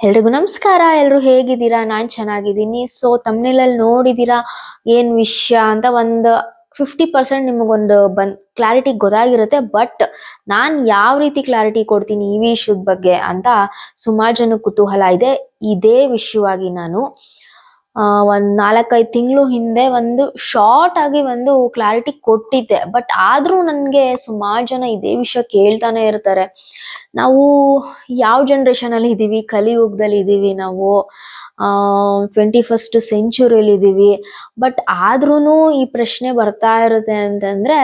ಎಲ್ರಿಗೂ ನಮಸ್ಕಾರ. ಎಲ್ರು ಹೇಗಿದ್ದೀರಾ? ನಾನ್ ಚೆನ್ನಾಗಿದ್ದೀನಿ. ಸೊ ತಮ್ಮಲ್ಲಿ ನೋಡಿದೀರಾ ಏನ್ ವಿಷಯ ಅಂತ ಒಂದು ಫಿಫ್ಟಿ ಪರ್ಸೆಂಟ್ ನಿಮಗೊಂದು ಬಂದ್ ಕ್ಲಾರಿಟಿ ಗೊತ್ತಾಗಿರುತ್ತೆ. ಬಟ್ ನಾನ್ ಯಾವ ರೀತಿ ಕ್ಲಾರಿಟಿ ಕೊಡ್ತೀನಿ ಈ ವಿಷಯದ ಬಗ್ಗೆ ಅಂತ ಸುಮಾರು ಜನ ಕುತೂಹಲ ಇದೆ. ಇದೇ ವಿಷಯವಾಗಿ ನಾನು ಆ, ಒಂದ್ ನಾಲ್ಕೈದು ತಿಂಗಳು ಹಿಂದೆ ಒಂದು ಶಾರ್ಟ್ ಆಗಿ ಒಂದು ಕ್ಲಾರಿಟಿ ಕೊಟ್ಟಿದ್ದೆ. ಬಟ್ ಆದ್ರೂ ನನ್ಗೆ ಸುಮಾರು ಜನ ಇದೇ ವಿಷಯ ಕೇಳ್ತಾನೆ ಇರ್ತಾರೆ. ನಾವು ಯಾವ ಜನರೇಷನ್ ಅಲ್ಲಿ ಇದೀವಿ? ಕಲಿಯುಗದಲ್ಲಿ ಇದೀವಿ ನಾವು. ಟ್ವೆಂಟಿ ಫಸ್ಟ್ ಸೆಂಚುರಿಯಲ್ಲಿ ಇದೀವಿ. ಬಟ್ ಆದ್ರೂನು ಈ ಪ್ರಶ್ನೆ ಬರ್ತಾ ಇರುತ್ತೆ ಅಂತಂದ್ರೆ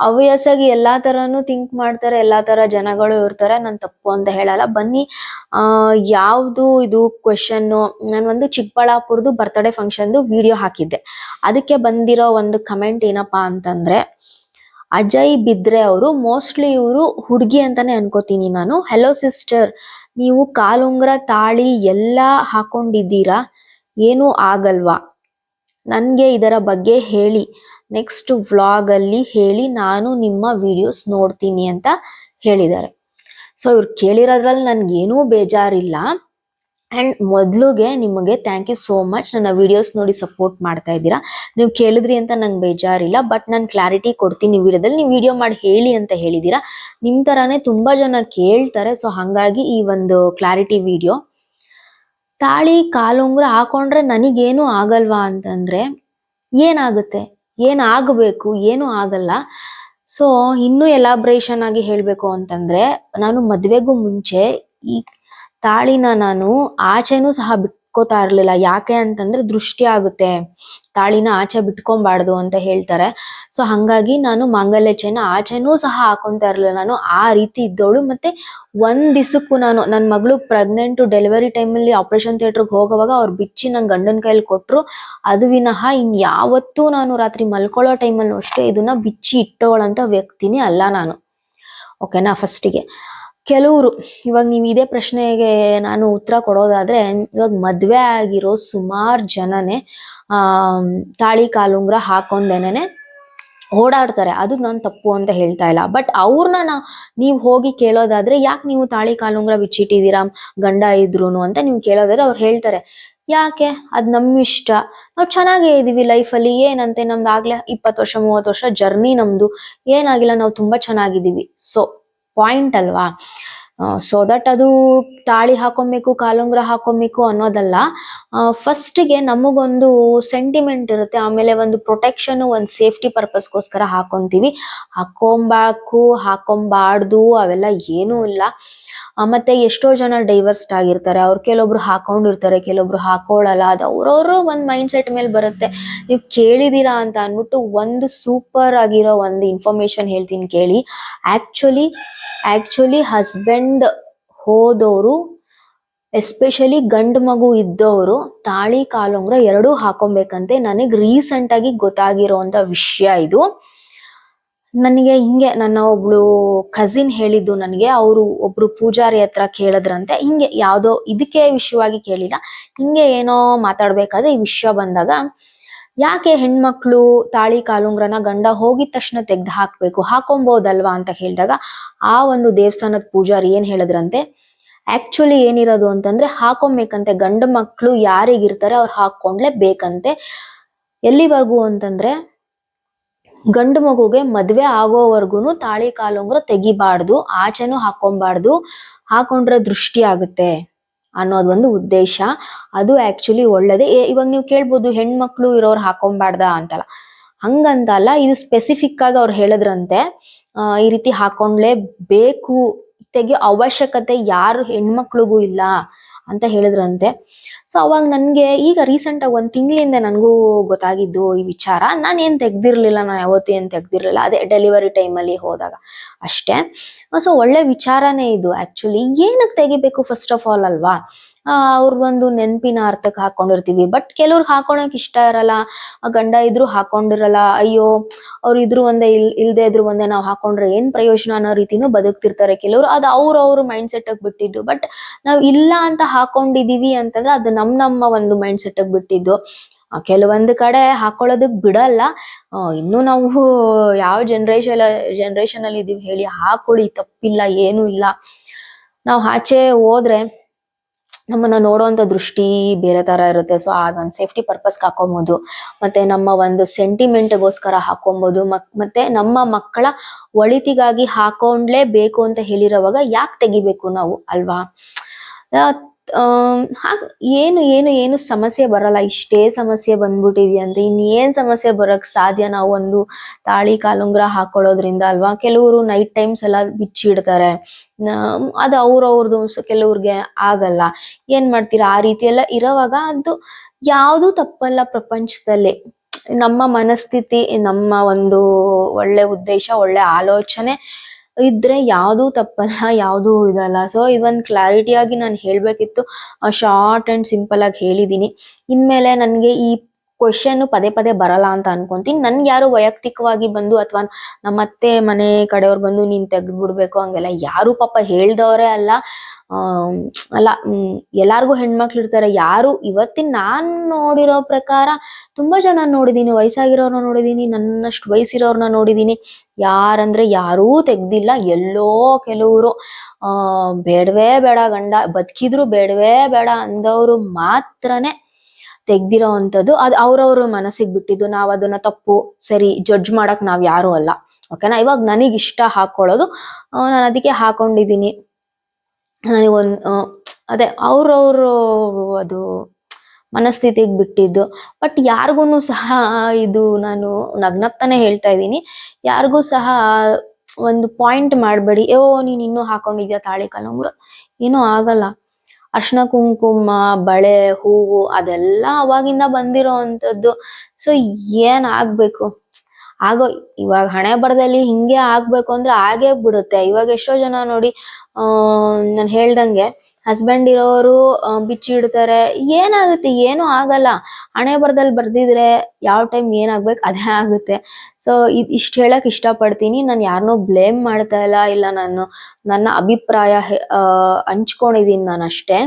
ಅವಿಯಸ್ ಆಗಿ ಎಲ್ಲಾ ತರನು ಥಿಂಕ್ ಮಾಡ್ತಾರೆ, ಎಲ್ಲಾ ತರ ಜನಗಳು ಇರ್ತಾರೆ. ನಾನ್ ತಪ್ಪು ಅಂತ ಹೇಳಲ್ಲ. ಬನ್ನಿ, ಆ, ಯಾವ್ದು ಇದು ಕ್ವೆಶನ್ ನಾನು ಒಂದು ಚಿಕ್ಕಬಳ್ಳಾಪುರದು ಬರ್ತ್ಡೇ ಫಂಕ್ಷನ್ದು ವಿಡಿಯೋ ಹಾಕಿದ್ದೆ. ಅದಕ್ಕೆ ಬಂದಿರೋ ಒಂದು ಕಮೆಂಟ್ ಏನಪ್ಪಾ ಅಂತಂದ್ರೆ, ಅಜಯ್ ಬಿದ್ರೆ ಅವರು ಮೋಸ್ಟ್ಲಿ ಇವರು ಹುಡುಗಿ ಅಂತಾನೆ ಅನ್ಕೋತೀನಿ ನಾನು. ಹೆಲೋ ಸಿಸ್ಟರ್ ನೀವು ಕಾಲುಂಗ್ರ ತಾಳಿ ಎಲ್ಲ ಹಾಕೊಂಡಿದ್ದೀರಾ? ಏನು ಆಗಲ್ವಾ? ನನ್ಗೆ ಇದರ ಬಗ್ಗೆ ಹೇಳಿ. ನೆಕ್ಸ್ಟ್ ವ್ಲಾಗಲ್ಲಿ ಹೇಳಿ ನಾನು ನಿಮ್ಮ ವಿಡಿಯೋಸ್ ನೋಡ್ತೀನಿ ಅಂತ ಹೇಳಿದ್ದಾರೆ. ಸೊ ಇವ್ರು ಕೇಳಿರೋದ್ರಲ್ಲಿ ನನಗೇನೂ ಬೇಜಾರಿಲ್ಲ. ಆ್ಯಂಡ್ ಮೊದಲಿಗೆ ನಿಮಗೆ ಥ್ಯಾಂಕ್ ಯು ಸೋ ಮಚ್ ನನ್ನ ವಿಡಿಯೋಸ್ ನೋಡಿ ಸಪೋರ್ಟ್ ಮಾಡ್ತಾ ಇದ್ದೀರಾ? ನೀವು ಕೇಳಿದ್ರಿ ಅಂತ ನಂಗೆ ಬೇಜಾರಿಲ್ಲ ಬಟ್ ನಾನು ಕ್ಲಾರಿಟಿ ಕೊಡ್ತೀನಿ ವಿಡಿಯೋದಲ್ಲಿ. ನೀವು ವಿಡಿಯೋ ಮಾಡಿ ಹೇಳಿ ಅಂತ ಹೇಳಿದ್ದೀರಾ? ನಿಮ್ಮ ಥರನೇ ತುಂಬಾ ಜನ ಕೇಳ್ತಾರೆ ಸೊ ಹಾಗಾಗಿ ಈ ಒಂದು ಕ್ಲಾರಿಟಿ ವಿಡಿಯೋ ತಾಳಿ ಕಾಲುಂಗ್ರ ಹಾಕೊಂಡ್ರೆ ನನಗೇನು ಆಗಲ್ವಾ ಅಂತಂದ್ರೆ ಏನಾಗುತ್ತೆ? ಏನಾಗಬೇಕು ಏನು ಆಗಲ್ಲ. ಸೊ ಇನ್ನೂ ಎಲಾಬ್ರೇಷನ್ ಆಗಿ ಹೇಳಬೇಕು ಅಂತಂದ್ರೆ, ನಾನು ಮದುವೆಗೂ ಮುಂಚೆ ಈ ತಾಳಿನ ನಾನು ಆಚೆನೂ ಸಹ ಬಿಟ್ಕೋತಾ ಇರ್ಲಿಲ್ಲ. ಯಾಕೆ ಅಂತಂದ್ರೆ ದೃಷ್ಟಿ ಆಗುತ್ತೆ. ತಾಳಿನ ಆಚೆ ಬಿಟ್ಕೊಬಾರ್ದು ಅಂತ ಹೇಳ್ತಾರೆ. ಸೊ ಹಂಗಾಗಿ ನಾನು ಮಾಂಗಲ್ಯ ಚೈನ ಆಚೆನೂ ಸಹ ಹಾಕೊಂತ ಇರ್ಲಿಲ್ಲ. ನಾನು ಆ ರೀತಿ ಇದ್ದವಳು. ಮತ್ತೆ ಒಂದ್ ದಿಸಕ್ಕೂ ನಾನು ನನ್ನ ಮಗಳು ಪ್ರೆಗ್ನೆಂಟ್ ಡೆಲಿವರಿ ಟೈಮಲ್ಲಿ ಆಪರೇಷನ್ ಥಿಯೇಟರ್ಗೆ ಹೋಗುವಾಗ ಅವ್ರು ಬಿಚ್ಚಿ ನಂಗೆ ಗಂಡನ ಕೈಯಲ್ಲಿ ಕೊಟ್ರು. ಅದು ವಿನಃ ಇನ್ ಯಾವತ್ತೂ ನಾನು ರಾತ್ರಿ ಮಲ್ಕೊಳ್ಳೋ ಟೈಮಲ್ಲೂ ಅಷ್ಟೇ ಇದನ್ನ ಬಿಚ್ಚಿ ಇಟ್ಟೋಳಂತ ವ್ಯಕ್ತಿನೇ ಅಲ್ಲ ನಾನು. ಓಕೆನಾ ಫಸ್ಟಿಗೆ ಕೆಲವರು, ಇವಾಗ ನೀವು ಇದೇ ಪ್ರಶ್ನೆಗೆ ನಾನು ಉತ್ತರ ಕೊಡೋದಾದ್ರೆ, ಇವಾಗ ಮದುವೆ ಆಗಿರೋ ಸುಮಾರು ಜನನೇ, ಆ, ತಾಳಿ ಕಾಲುಂಗ್ರ ಹಾಕೊಂಡೇನೆ ಓಡಾಡ್ತಾರೆ. ಅದು ನಾನು ತಪ್ಪು ಅಂತ ಹೇಳ್ತಾ ಇಲ್ಲ. ಬಟ್ ಅವ್ರನ್ನ ನಾ, ನೀವು ಹೋಗಿ ಕೇಳೋದಾದ್ರೆ ಯಾಕೆ ನೀವು ತಾಳಿ ಕಾಲುಂಗ್ರ ಬಿಚ್ಚಿಟ್ಟಿದ್ದೀರಾ ಗಂಡ ಇದ್ರು ಅಂತ ನೀವು ಕೇಳೋದಾದ್ರೆ ಅವ್ರು ಹೇಳ್ತಾರೆ. ಯಾಕೆ? ಅದು ನಮ್ಮ ಇಷ್ಟ ನಾವು ಚೆನ್ನಾಗೇ ಇದೀವಿ ಲೈಫಲ್ಲಿ. ಏನಂತೆ ನಮ್ದು ಆಗ್ಲೇ ಇಪ್ಪತ್ತು ವರ್ಷ, ಮೂವತ್ತು ವರ್ಷ ಜರ್ನಿ ನಮ್ದು. ಏನಾಗಿಲ್ಲ, ನಾವು ತುಂಬಾ ಚೆನ್ನಾಗಿದ್ದೀವಿ. ಸೊ ಪಾಯಿಂಟ್ ಅಲ್ವಾ? ಸೊ ದಟ್ ಅದು ತಾಳಿ ಹಾಕೊಬೇಕು ಕಾಲುಂಗ್ರ ಹಾಕೊಬೇಕು ಅನ್ನೋದಲ್ಲ ಫಸ್ಟಿಗೆ ನಮಗೊಂದು ಸೆಂಟಿಮೆಂಟ್ ಇರುತ್ತೆ, ಆಮೇಲೆ ಒಂದು ಪ್ರೊಟೆಕ್ಷನ್ ಒಂದು ಸೇಫ್ಟಿ ಪರ್ಪಸ್ಗೋಸ್ಕರ ಹಾಕೊಂತೀವಿ. ಹಾಕೊಂಬಾಕು, ಹಾಕೊಂಬಾರ್ದು, ಅವೆಲ್ಲ ಏನೂ ಇಲ್ಲ. ಮತ್ತೆ ಎಷ್ಟೋ ಜನ ಡೈವರ್ಸ್ಡ್ ಆಗಿರ್ತಾರೆ. ಅವ್ರು ಕೆಲವೊಬ್ರು ಹಾಕೊಂಡಿರ್ತಾರೆ, ಕೆಲವೊಬ್ರು ಹಾಕೊಳ್ಳಲ್ಲ ಅದು ಅವ್ರವ್ರ ಒಂದು ಮೈಂಡ್ ಸೆಟ್ ಮೇಲೆ ಬರುತ್ತೆ. ನೀವು ಕೇಳಿದೀರಾ ಅಂತ ಅನ್ಬಿಟ್ಟು ಒಂದು ಸೂಪರ್ ಆಗಿರೋ ಒಂದು ಇನ್ಫಾರ್ಮೇಶನ್ ಹೇಳ್ತೀನಿ ಕೇಳಿ. ಆಕ್ಚುಲಿ ಆಕ್ಚುಲಿ ಹಸ್ಬೆಂಡ್ ಹೋದವರು ಎಸ್ಪೆಷಲಿ ಗಂಡು ಮಗು ಇದ್ದವರು ತಾಳಿ, ಕಾಲುಂಗ್ರ ಎರಡೂ ಹಾಕೊಬೇಕಂತೆ. ನನಗೆ ರೀಸೆಂಟ್ ಆಗಿ ಗೊತ್ತಾಗಿರೋಂಥ ವಿಷಯ ಇದು. ನನಗೆ ಹಿಂಗೆ ನನ್ನ ಒಬ್ಳು ಕಸಿನ್ ಹೇಳಿದ್ದು ನನಗೆ, ಅವರು ಒಬ್ರು ಪೂಜಾರಿ ಹತ್ರ ಕೇಳಿದ್ರಂತೆ, ಹಿಂಗೆ ಯಾವುದೋ ಇದಕ್ಕೆ ವಿಷಯವಾಗಿ ಕೇಳಿಲ್ಲ. ಹಿಂಗೆ ಏನೋ ಮಾತಾಡ್ಬೇಕಾದ್ರೆ ಈ ವಿಷಯ ಬಂದಾಗ, ಯಾಕೆ ಹೆಣ್ಮಕ್ಳು ತಾಳಿ ಕಾಲುಂಗ್ರನ ಗಂಡ ಹೋಗಿದ ತಕ್ಷಣ ತೆಗ್ದು ಹಾಕ್ಬೇಕು, ಹಾಕೊಂಬೋದಲ್ವಾ? ಅಂತ ಹೇಳಿದಾಗ ಆ ಒಂದು ದೇವಸ್ಥಾನದ ಪೂಜಾರಿ ಏನ್ ಹೇಳಿದ್ರಂತೆ, ಆಕ್ಚುಲಿ ಏನಿರೋದು ಅಂತಂದ್ರೆ ಹಾಕೊಬೇಕಂತೆ ಗಂಡು ಮಕ್ಕಳು ಯಾರಿಗಿರ್ತಾರೆ ಅವ್ರು ಹಾಕೊಂಡ್ಲೇ ಬೇಕಂತೆ. ಎಲ್ಲಿವರೆಗೂ ಅಂತಂದ್ರೆ ಗಂಡು ಮಗುಗೆ ಮದ್ವೆ ಆಗೋವರ್ಗುನು ತಾಳಿ ಕಾಲುಂಗ್ರ ತೆಗಿಬಾರ್ದು, ಆಚೆನೂ ಹಾಕೊಂಬಾರ್ದು, ಹಾಕೊಂಡ್ರೆ ದೃಷ್ಟಿ ಆಗುತ್ತೆ ಅನ್ನೋದ್ ಒಂದು ಉದ್ದೇಶ. ಅದು ಆಕ್ಚುಲಿ ಒಳ್ಳೇದೇ. ಇವಾಗ ನೀವು ಕೇಳ್ಬೋದು, ಹೆಣ್ಮಕ್ಳು ಇರೋರು ಹಾಕೊಂಬಾರ್ದ ಅಂತಲ್ಲ. ಹಂಗಂತಲ್ಲ, ಇದು ಸ್ಪೆಸಿಫಿಕ್ ಆಗಿ ಅವ್ರು ಹೇಳಿದ್ರಂತೆ ಈ ರೀತಿ ಹಾಕೊಂಡ್ಲೇ ಬೇಕು, ತೆಗಿಯೋ ಅವಶ್ಯಕತೆ ಯಾರು ಹೆಣ್ಮಕ್ಳಿಗೂ ಇಲ್ಲ. ಅಂತ ಹೇಳಿದ್ರಂತೆ. ಸೊ ಅವಾಗ ನನ್ಗೆ ಈಗ ರೀಸೆಂಟ್ ಆಗಿ ಒಂದ್ ತಿಂಗಳಿಂದ ನನಗೂ ಗೊತ್ತಾಗಿದ್ದು ಈ ವಿಚಾರ. ನಾನು ಏನ್ ತೆಗ್ದಿರ್ಲಿಲ್ಲ, ನಾನು ಯಾವತ್ತೂ ಏನ್ ತೆಗ್ದಿರ್ಲಿಲ್ಲ, ಅದೇ ಡೆಲಿವರಿ ಟೈಮಲ್ಲಿ ಹೋದಾಗ ಅಷ್ಟೇ. ಸೊ ಒಳ್ಳೆ ವಿಚಾರನೇ ಇದು. ಆಕ್ಚುಲಿ ಏನಕ್ಕೆ ತೆಗಿಬೇಕು ಫಸ್ಟ್ ಆಫ್ ಆಲ್ ಅಲ್ವಾ? ಅವ್ರದ್ದೊಂದು ನೆನಪಿನ ಅರ್ಥಕ್ಕೆ ಹಾಕೊಂಡಿರ್ತೀವಿ. ಬಟ್ ಕೆಲವ್ರಿಗೆ ಹಾಕೊಳಕ್ ಇಷ್ಟ ಇರಲ್ಲ. ಗಂಡ ಇದ್ರು ಹಾಕೊಂಡಿರಲ್ಲ. ಅಯ್ಯೋ ಅವ್ರು ಇದ್ರು ಒಂದೇ ಇಲ್ ಇಲ್ದೆ ಇದ್ರು ಒಂದೇ ನಾವು ಹಾಕೊಂಡ್ರೆ ಏನ್ ಪ್ರಯೋಜನ ಅನ್ನೋ ರೀತಿನೂ ಬದುಕ್ತಿರ್ತಾರೆ ಕೆಲವ್ರು. ಅದು ಅವ್ರ ಅವ್ರ ಮೈಂಡ್ ಸೆಟ್ ಬಿಟ್ಟಿದ್ದು. ಬಟ್ ನಾವ್ ಇಲ್ಲ ಅಂತ ಹಾಕೊಂಡಿದೀವಿ ಅಂತಂದ್ರೆ ಅದು ನಮ್ ನಮ್ಮ ಒಂದು ಮೈಂಡ್ ಸೆಟ್ ಬಿಟ್ಟಿದ್ದು. ಆ, ಕೆಲವೊಂದು ಕಡೆ ಹಾಕೊಳ್ಳೋದಕ್ ಬಿಡಲ್ಲ. ಇನ್ನು ನಾವು ಯಾವ ಜನರೇಷನ್ ಜನರೇಷನ್ ಅಲ್ಲಿ ಇದೀವಿ ಹೇಳಿ ಹಾಕೊಳ್ಳಿ ತಪ್ಪಿಲ್ಲ ಏನು ಇಲ್ಲ. ನಾವು ಆಚೆ ಹೋದ್ರೆ ನಮ್ಮನ್ನ ನೋಡುವಂತ ದೃಷ್ಟಿ ಬೇರೆ ತರ ಇರುತ್ತೆ. ಸೊ ಅದೊಂದು ಸೇಫ್ಟಿ ಪರ್ಪಸ್ ಹಾಕೊಬಹುದು ಮತ್ತೆ ನಮ್ಮ ಒಂದು ಸೆಂಟಿಮೆಂಟ್ಗೋಸ್ಕರ ಹಾಕೊಬಹುದು ಮತ್- ಮತ್ತೆ ನಮ್ಮ ಮಕ್ಕಳ ಒಳಿತಿಗಾಗಿ ಹಾಕೊಂಡ್ಲೇಬೇಕು ಅಂತ ಹೇಳಿರೋವಾಗ ಯಾಕೆ ತೆಗಿಬೇಕು ನಾವು, ಅಲ್ವಾ? ಏನು ಏನು ಏನು ಸಮಸ್ಯೆ ಬರಲ್ಲ. ಇಷ್ಟೇ ಸಮಸ್ಯೆ ಬಂದ್ಬಿಟ್ಟಿದ್ಯಂತೆ ಇನ್ನೇನ್ ಸಮಸ್ಯೆ ಬರಕ್ ಸಾಧ್ಯ ನಾವು ಒಂದು ತಾಳಿ ಕಾಲುಂಗ್ರ ಹಾಕೊಳ್ಳೋದ್ರಿಂದ ಅಲ್ವಾ? ಕೆಲವರು ನೈಟ್ ಟೈಮ್ಸ್ ಎಲ್ಲ ಬಿಚ್ಚಿಡ್ತಾರೆ ಅದು ಅವ್ರವ್ರದ್ದು ಕೆಲವ್ರಿಗೆ ಆಗಲ್ಲ. ಏನ್ ಮಾಡ್ತೀರಾ? ಆ ರೀತಿ ಎಲ್ಲ ಇರೋವಾಗ ಅದು ಯಾವುದು ತಪ್ಪಲ್ಲ ಪ್ರಪಂಚದಲ್ಲಿ. ನಮ್ಮ ಮನಸ್ಥಿತಿ, ನಮ್ಮ ಒಂದು ಒಳ್ಳೆ ಉದ್ದೇಶ, ಒಳ್ಳೆ ಆಲೋಚನೆ ಇದ್ರೆ ಯಾವುದು ತಪ್ಪಲ್ಲ, ಯಾವುದು ಇದಲ್ಲ. ಸೊ ಇದೊಂದು ಕ್ಲಾರಿಟಿ ಆಗಿ ನಾನು ಹೇಳಬೇಕಿತ್ತು ಶಾರ್ಟ್ ಅಂಡ್ ಸಿಂಪಲ್ ಆಗಿ ಹೇಳಿದೀನಿ. ಇನ್ಮೇಲೆ ನನಗೆ ಈ ಕ್ವಶನ್ ಪದೇ ಪದೇ ಬರಲ್ಲ ಅಂತ ಅನ್ಕೊಂತೀನಿ. ನನ್ಗೆ ಯಾರು ವೈಯಕ್ತಿಕವಾಗಿ ಬಂದು ಅಥವಾ ನಮ್ಮ ಅತ್ತೆ ಮನೆ ಕಡೆಯವ್ರು ಬಂದು ನೀನ್ ತೆಗ್ದು ಬಿಡ್ಬೇಕು ಹಂಗೆಲ್ಲ ಯಾರು ಪಾಪ ಹೇಳ್ದವರೇ ಅಲ್ಲ. ಅಲ್ಲ ಎಲ್ಲಾರ್ಗೂ ಹೆಣ್ಮಕ್ಳು ಇರ್ತಾರೆ. ಯಾರು, ಇವತ್ತಿನ ನಾನ್ ನೋಡಿರೋ ಪ್ರಕಾರ ತುಂಬಾ ಜನ ನೋಡಿದೀನಿ. ವಯಸ್ಸಾಗಿರೋರ್ನ ನೋಡಿದೀನಿ. ನನ್ನಷ್ಟು ವಯಸ್ಸಿರೋರ್ನ ನೋಡಿದೀನಿ. ಯಾರಂದ್ರೆ ಯಾರೂ ತೆಗ್ದಿಲ್ಲ. ಎಲ್ಲೋ ಕೆಲವರು ಬೇಡವೇ ಬೇಡ ಗಂಡ, ಬದುಕಿದ್ರು ಬೇಡವೇ ಬೇಡ ಅಂದವರು ಮಾತ್ರನೇ ತೆಗ್ದಿರೋ ಅಂಥದ್ದು ಅದು ಅವ್ರವ್ರ ಮನಸ್ಸಿಗೆ ಬಿಟ್ಟಿದ್ದು. ನಾವು ಅದನ್ನ ತಪ್ಪು, ಸರಿ ಜಡ್ಜ್ ಮಾಡಕ್ ನಾವ್ ಯಾರು ಅಲ್ಲ. ಓಕೆನಾ ಇವಾಗ ನನಗೆ ಇಷ್ಟ ಹಾಕೊಳ್ಳೋದು ನಾನು ಅದಕ್ಕೆ ಹಾಕೊಂಡಿದೀನಿ. ನನಗೊಂದು ಅದೇ ಅವ್ರವ್ರು ಅದು ಮನಸ್ಥಿತಿಗೆ ಬಿಟ್ಟಿದ್ದು. ಬಟ್ ಯಾರಿಗೂ ಸಹ ಇದು ನಾನು ನಗ್ನಗ್ತಾನೆ ಹೇಳ್ತಾ ಇದ್ದೀನಿ. ಯಾರಿಗೂ ಸಹ ಒಂದು ಪಾಯಿಂಟ್ ಮಾಡಬೇಡಿ. ಓ, ನೀನು ಇನ್ನೂ ಹಾಕೊಂಡಿದ್ಯಾ ತಾಳಿ ಕಲಂಗ್ರ ಏನೂ ಆಗಲ್ಲ. ಅರ್ಶಿನ ಕುಂಕುಮ, ಬಳೆ, ಹೂವು ಅದೆಲ್ಲ ಅವಾಗಿಂದ ಬಂದಿರೋ ಅಂಥದ್ದು. ಸೊ ಏನ್ ಆಗ್ಬೇಕು? ಆಗೋ, ಇವಾಗ ಹಣೆ ಬರದಲ್ಲಿ ಹಿಂಗೆ ಆಗ್ಬೇಕು ಅಂದ್ರೆ ಆಗೇ ಬಿಡುತ್ತೆ. ಇವಾಗ ಎಷ್ಟೋ ಜನ ನೋಡಿ ನಾನು ಹೇಳ್ದಂಗೆ ಹಸ್ಬೆಂಡ್ ಇರೋರು ಬಿಚ್ಚಿ ಇಡ್ತಾರೆ. ಏನಾಗುತ್ತೆ? ಏನೂ ಆಗಲ್ಲ. ಹಣೆ ಬರದಲ್ಲಿ ಬರ್ದಿದ್ರೆ ಯಾವ ಟೈಮ್ ಏನಾಗ್ಬೇಕು? ಅದೇ ಆಗುತ್ತೆ. ಸೊ ಇಷ್ಟ ಹೇಳಕ್ ಇಷ್ಟಪಡ್ತೀನಿ. ನಾನು ಯಾರನ್ನೂ ಬ್ಲೇಮ್ ಮಾಡ್ತಾ ಇಲ್ಲ. ಇಲ್ಲ, ನಾನು ನನ್ನ ಅಭಿಪ್ರಾಯ ಹಂಚ್ಕೊಂಡಿದೀನಿ ನಾನು ಅಷ್ಟೇ.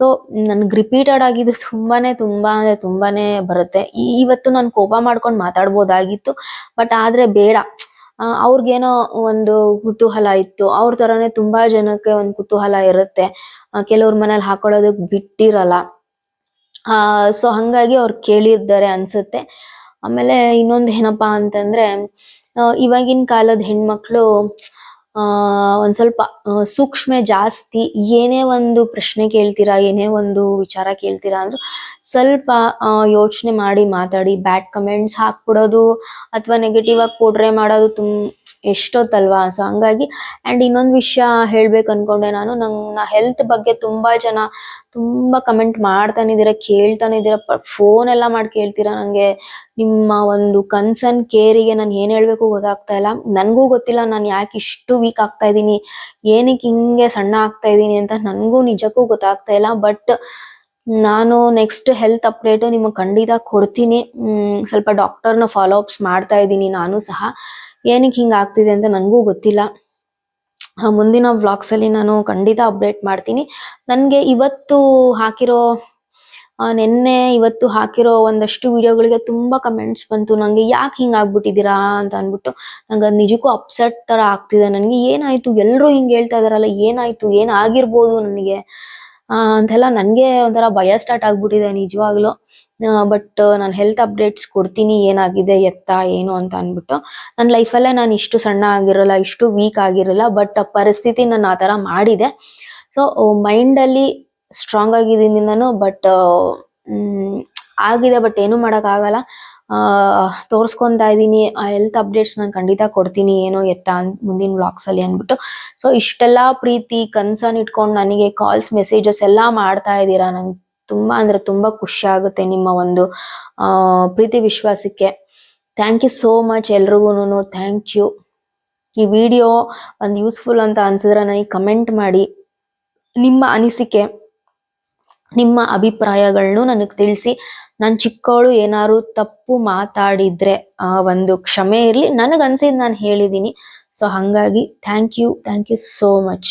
ಸೊ ನನ್ಗೆ ರಿಪೀಟೆಡ್ ಆಗಿದ್ದು ತುಂಬಾನೇ, ತುಂಬಾ, ಅಂದರೆ ತುಂಬಾನೇ ಬರುತ್ತೆ. ಇವತ್ತು ನಾನು ಕೋಪ ಮಾಡ್ಕೊಂಡು ಮಾತಾಡ್ಬೋದಾಗಿತ್ತು. ಬಟ್ ಆದ್ರೆ ಬೇಡ. ಅವ್ರಿಗೇನೋ ಒಂದು ಕುತೂಹಲ ಇತ್ತು. ಅವ್ರ ತರಾನೇ ತುಂಬಾ ಜನಕ್ಕೆ ಒಂದು ಕುತೂಹಲ ಇರುತ್ತೆ. ಕೆಲವ್ರ ಮನೇಲಿ ಹಾಕೊಳ್ಳೋದಕ್ ಬಿಟ್ಟಿರಲ್ಲ. ಆ, ಸೊ ಹಂಗಾಗಿ ಅವ್ರು ಕೇಳಿರ್ತಾರೆ ಅನ್ಸುತ್ತೆ. ಆಮೇಲೆ ಇನ್ನೊಂದ್ ಏನಪ್ಪಾ ಅಂತಂದ್ರೆ ಇವಾಗಿನ ಕಾಲದ ಹೆಣ್ಮಕ್ಳು, ಆ, ಒಂದ್ ಸ್ವಲ್ಪ ಸೂಕ್ಷ್ಮೆ ಜಾಸ್ತಿ ಏನೇ ಒಂದು ಪ್ರಶ್ನೆ ಕೇಳ್ತೀರಾ, ಏನೇ ಒಂದು ವಿಚಾರ ಕೇಳ್ತೀರಾ ಅಂದ್ರು ಸ್ವಲ್ಪ ಯೋಚನೆ ಮಾಡಿ ಮಾತಾಡಿ ಬ್ಯಾಡ್ ಕಮೆಂಟ್ಸ್ ಹಾಕ್ಬಿಡೋದು ಅಥವಾ ನೆಗೆಟಿವ್ ಆಗಿ ಪೋಟ್ರೆ ಮಾಡೋದು ತುಂ ಎಷ್ಟೊತ್ತಲ್ವಾ? ಸೊ ಹಂಗಾಗಿ ಅಂಡ್ ಇನ್ನೊಂದು ವಿಷಯ ಹೇಳ್ಬೇಕು ಅನ್ಕೊಂಡೆ ನಾನು. ನನ್ನ ಹೆಲ್ತ್ ಬಗ್ಗೆ ತುಂಬಾ ಜನ ತುಂಬಾ ಕಮೆಂಟ್ ಮಾಡ್ತಾನೆ ಕೇಳ್ತಾನಿದ್ದೀರ ಕೇಳ್ತಾನೆ ಫೋನ್ ಎಲ್ಲ ಮಾಡಿ ಕೇಳ್ತೀರಾ ನನಗೆ ನಿಮ್ಮ ಒಂದು ಕನ್ಸರ್ನ್ ಕೇರಿಗೆ ನಾನು ಏನು ಹೇಳಬೇಕು ಗೊತ್ತಾಗ್ತಾ ಇಲ್ಲ. ನನಗೂ ಗೊತ್ತಿಲ್ಲ, ನಾನು ಯಾಕೆ ಇಷ್ಟು ವೀಕ್ ಆಗ್ತಾ ಇದ್ದೀನಿ? ಏನಕ್ಕೆ ಹಿಂಗೆ ಸಣ್ಣ ಆಗ್ತಾ ಇದೀನಿ ಅಂತ ನನಗೂ ನಿಜಕ್ಕೂ ಗೊತ್ತಾಗ್ತಾ ಇಲ್ಲ. ಬಟ್ ನಾನು ನೆಕ್ಸ್ಟ್ ಹೆಲ್ತ್ ಅಪ್ಡೇಟ್ ನಿಮಗೆ ಖಂಡಿತ ಕೊಡ್ತೀನಿ. ಸ್ವಲ್ಪ ಡಾಕ್ಟರ್ನ ಫಾಲೋ ಅಪ್ಸ್ ಮಾಡ್ತಾ ಇದ್ದೀನಿ ನಾನು ಸಹ. ಏನಕ್ಕೆ ಹಿಂಗೆ ಆಗ್ತಿದೆ ಅಂತ ನನಗೂ ಗೊತ್ತಿಲ್ಲ. ಮುಂದಿನ ವ್ಲಾಗ್ಸಲ್ಲಿ ನಾನು ಖಂಡಿತ ಅಪ್ಡೇಟ್ ಮಾಡ್ತೀನಿ. ನನಗೆ ಇವತ್ತು ಹಾಕಿರೋ ನಿನ್ನೆ ಇವತ್ತು ಹಾಕಿರೋ ಒಂದಷ್ಟು ವಿಡಿಯೋಗಳಿಗೆ ತುಂಬಾ ಕಮೆಂಟ್ಸ್ ಬಂತು. ನನಗೆ ಯಾಕೆ ಹಿಂಗ್ ಆಗ್ಬಿಟ್ಟಿದೀರಾ ಅಂತ ಅಂದ್ಬಿಟ್ಟು ನಂಗೆ ಅದು ನಿಜಕ್ಕೂ ಅಪ್ಸೆಟ್ ಥರ ಆಗ್ತಿದೆ. ನನಗೆ ಏನಾಯಿತು? ಎಲ್ಲರೂ ಹಿಂಗೆ ಹೇಳ್ತಾ ಇದಾರಲ್ಲ, ಏನಾಯ್ತು? ಏನಾಗಿರ್ಬೋದು ನನಗೆ? ಅಂತೆಲ್ಲ ನನಗೆ ಒಂಥರ ಭಯ ಸ್ಟಾರ್ಟ್ ಆಗ್ಬಿಟ್ಟಿದೆ ನಿಜವಾಗ್ಲೂ. ಬಟ್ ನಾನು ಹೆಲ್ತ್ ಅಪ್ಡೇಟ್ಸ್ ಕೊಡ್ತೀನಿ, ಏನಾಗಿದೆ, ಎತ್ತ, ಏನು ಅಂತ ಅಂದ್ಬಿಟ್ಟು. ನನ್ನ ಲೈಫಲ್ಲೇ ನಾನು ಇಷ್ಟು ಸಣ್ಣ ಆಗಿರಲ್ಲ, ಇಷ್ಟು ವೀಕ್ ಆಗಿರಲ್ಲ ಬಟ್ ಪರಿಸ್ಥಿತಿ ನಾನು ಆ ಥರ ಮಾಡಿದೆ. ಸೊ ಮೈಂಡಲ್ಲಿ ಸ್ಟ್ರಾಂಗ್ ಆಗಿದ್ದೀನಿ ನಾನು ಬಟ್ ಆಗಿದೆ ಬಟ್ ಏನು ಮಾಡೋಕ್ಕಾಗಲ್ಲ. ತೋರಿಸ್ಕೊತಾ ಇದ್ದೀನಿ ಹೆಲ್ತ್ ಅಪ್ಡೇಟ್ಸ್ ನಾನು ಖಂಡಿತ ಕೊಡ್ತೀನಿ. ಏನೋ ಎತ್ತ ಮುಂದಿನ ವ್ಲಾಗ್ಸ್ ಅಲ್ಲಿ ಅಂದ್ಬಿಟ್ಟು. ಸೊ ಇಷ್ಟೆಲ್ಲ ಪ್ರೀತಿ ಕನ್ಸರ್ನ್ ಇಟ್ಕೊಂಡು ನನಗೆ ಕಾಲ್ಸ್ ಮೆಸೇಜಸ್ ಎಲ್ಲ ಮಾಡ್ತಾ ಇದ್ದೀರಾ? ನಂಗೆ ತುಂಬ ಅಂದ್ರೆ ತುಂಬಾ ಖುಷಿ ಆಗುತ್ತೆ ನಿಮ್ಮ ಒಂದು ಪ್ರೀತಿ ವಿಶ್ವಾಸಕ್ಕೆ. ಥ್ಯಾಂಕ್ ಯು ಸೋ ಮಚ್ ಎಲ್ರಿಗೂ ಥ್ಯಾಂಕ್ ಯು ಈ ವಿಡಿಯೋ ಒಂದು ಯೂಸ್ಫುಲ್ ಅಂತ ಅನ್ಸಿದ್ರೆ ನನಗೆ ಕಮೆಂಟ್ ಮಾಡಿ. ನಿಮ್ಮ ಅನಿಸಿಕೆ, ನಿಮ್ಮ ಅಭಿಪ್ರಾಯಗಳನ್ನು ನನಗೆ ತಿಳಿಸಿ. ನಾನು ಚಿಕ್ಕವಳು ಏನಾದ್ರು ತಪ್ಪು ಮಾತಾಡಿದ್ರೆ ಆ, ಒಂದು ಕ್ಷಮೆ ಇರಲಿ. ನನಗೆ ಅನ್ಸಿದ್ ನಾನು ಹೇಳಿದ್ದೀನಿ ಸೊ ಹಾಗಾಗಿ thank you thank you so much